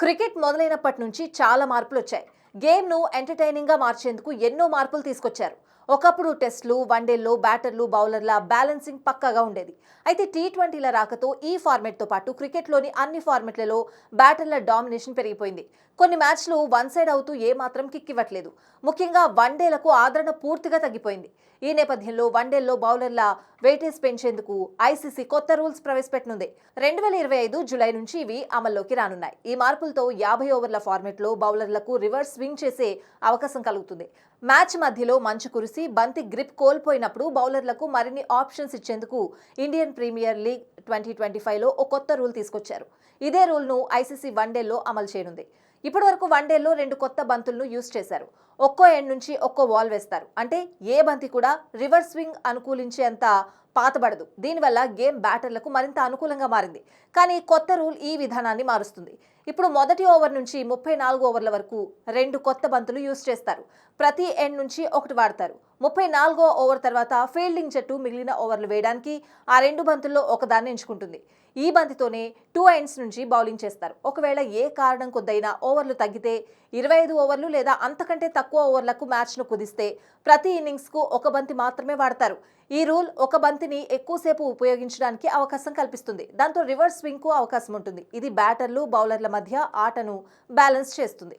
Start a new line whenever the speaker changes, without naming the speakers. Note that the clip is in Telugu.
క్రికెట్ మొదలైనప్పటి నుంచి చాలా మార్పులు వచ్చాయి గేమ్ను ఎంటర్టైనింగ్గా మార్చేందుకు ఎన్నో మార్పులు తీసుకొచ్చారు. ఒకప్పుడు టెస్టులు వన్డేల్లో బ్యాటర్లు బౌలర్ల బ్యాలెన్సింగ్ పక్కగా ఉండేది. అయితే టీ ట్వంటీల రాకతో ఈ ఫార్మెట్తో పాటు క్రికెట్లోని అన్ని ఫార్మెట్లలో బ్యాటర్ల డామినేషన్ పెరిగిపోయింది. కొన్ని మ్యాచ్లు వన్ సైడ్ అవుతూ ఏమాత్రం కిక్ ఇవ్వట్లేదు. ముఖ్యంగా వన్డేలకు ఆదరణ పూర్తిగా తగ్గిపోయింది. ఈ నేపథ్యంలో వన్డేల్లో బౌలర్ల వెయిటేజ్ పెంచేందుకు ఐసీసీ కొత్త రూల్స్ ప్రవేశపెట్టనుంది. రెండు వేల ఇరవై ఐదు జులై నుంచి ఇవి అమల్లోకి రానున్నాయి. ఈ మార్పులతో యాభై ఓవర్ల ఫార్మెట్లో బౌలర్లకు రివర్స్ స్వింగ్ చేసే అవకాశం కలుగుతుంది. మ్యాచ్ మధ్యలో మంచు కురిసి బంతి గ్రిప్ కోల్పోయినప్పుడు బౌలర్లకు మరిన్ని ఆప్షన్స్ ఇచ్చేందుకు Indian premier league twenty twenty ఫైవ్లో ఓ కొత్త రూల్ తీసుకొచ్చారు. ఇదే రూల్ను ఐసీసీ వన్డేలో అమలు చేయనుంది. ఇప్పటి వరకు వన్డేల్లో రెండు కొత్త బంతులను యూజ్ చేశారు. ఒక్కో ఎండ్ నుంచి ఒక్కో వాల్ వేస్తారు. అంటే ఏ బంతి కూడా రివర్స్ స్వింగ్ అనుకూలించేంత పాతబడదు. దీనివల్ల గేమ్ బ్యాటర్లకు మరింత అనుకూలంగా మారింది. కానీ కొత్త రూల్ ఈ విధానాన్ని మారుస్తుంది. ఇప్పుడు మొదటి ఓవర్ నుంచి ముప్పై నాలుగు ఓవర్ల వరకు రెండు కొత్త బంతులు యూజ్ చేస్తారు. ప్రతి ఎండ్ నుంచి ఒకటి వాడతారు. ముప్పై నాలుగో ఓవర్ తర్వాత ఫీల్డింగ్ జట్టు మిగిలిన ఓవర్లు వేయడానికి ఆ రెండు బంతుల్లో ఒకదాన్ని ఎంచుకుంటుంది. ఈ బంతితోనే టూ ఎండ్స్ నుంచి బౌలింగ్ చేస్తారు. ఒకవేళ ఏ కారణం కొద్దైనా ఓవర్లు తగ్గితే ఇరవై ఐదు ఓవర్లు లేదా అంతకంటే తక్కువ ఓవర్లకు మ్యాచ్ను కుదిస్తే ప్రతి ఇన్నింగ్స్కు ఒక బంతి మాత్రమే వాడతారు. ఈ రూల్ ఒక బంతిని ఎక్కువసేపు ఉపయోగించడానికి అవకాశం కల్పిస్తుంది. దాంతో రివర్స్ స్వింగ్కు అవకాశం ఉంటుంది. ఇది బ్యాటర్లు బౌలర్ల మధ్య ఆటను బ్యాలెన్స్ చేస్తుంది.